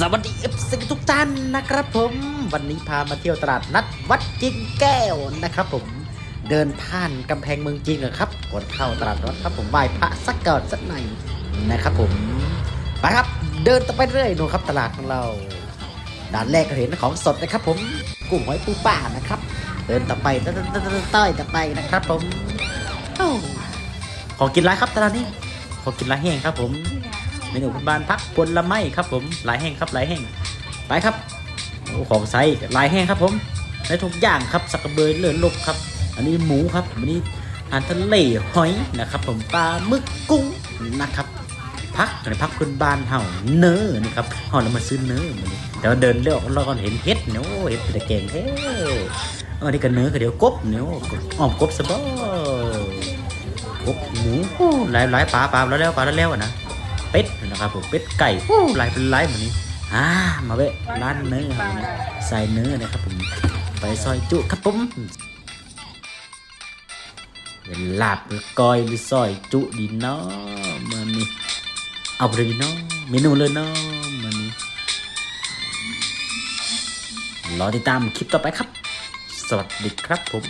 สวัสดีเอฟซีทุกท่านนะครับผม วันนี้พามาเที่ยวตลาดนัดวัดจิงแก้วนะครับผมเดินผ่านกำแพงเมืองจีนเหรอครับก่อนเข้าตลาดนัดครับผมไหว้พระสักก่อนสักหน่อยนะครับผมไปครับเดินต่อไปเรื่อยดูครับตลาดของเราด้านแรกก็เห็นของสดนะครับผมกุ้งหอยปูป่านะครับ เดินต่อไปเต้ยเต้ยเต้ยเต้ยต่อไปนะครับผมอของกินไรครับตลาดนี้ของกินไรแห้งครับผม เมนูพื้นบ้านพักผลไม้ครับผมหลายแห้งครับหลายแห้งไปครับโอ้ของไซส์หลายแห้งครับผมได้ทุกอย่างครับสักเบยเลือดลบครับ อันนี้หมูครับอันนี้อาหารทะเลหอยนะครับ ผมปลาหมึกกุ้งนะครับพักในพักพื้นบ้านเฮาเนื้อนี่ครับเฮาเรามาซื้อเนื้อมานี่เดี๋ยวเดินเลือกเราก็เห็นเห็ดเนาะเห็ดเป็นตะแกงเฮ้อันนี้ก็เนื้อก็เดี๋ยวกบเนาะอ้อมกบซะบ่กบหมูหลายหลายปลาปลาแล้วแล้วปลาแล้วแล้วอะนะ เป็ดนะครับผมเป็ดไก่วู้หลายเป็นหลายเหมือนนี้อ่ามาเวะร้านเนื้อครับผมใส่เนื้อนะครับผมไปซอยจุครับผมเป็นลาบหรือก้อยหรือซอยจุดีเนาะมันนี่เอาไปเลยเนาะเมนูเลยเนาะมันนี่รอติดตามคลิปต่อไปครับ สวัสดีครับผม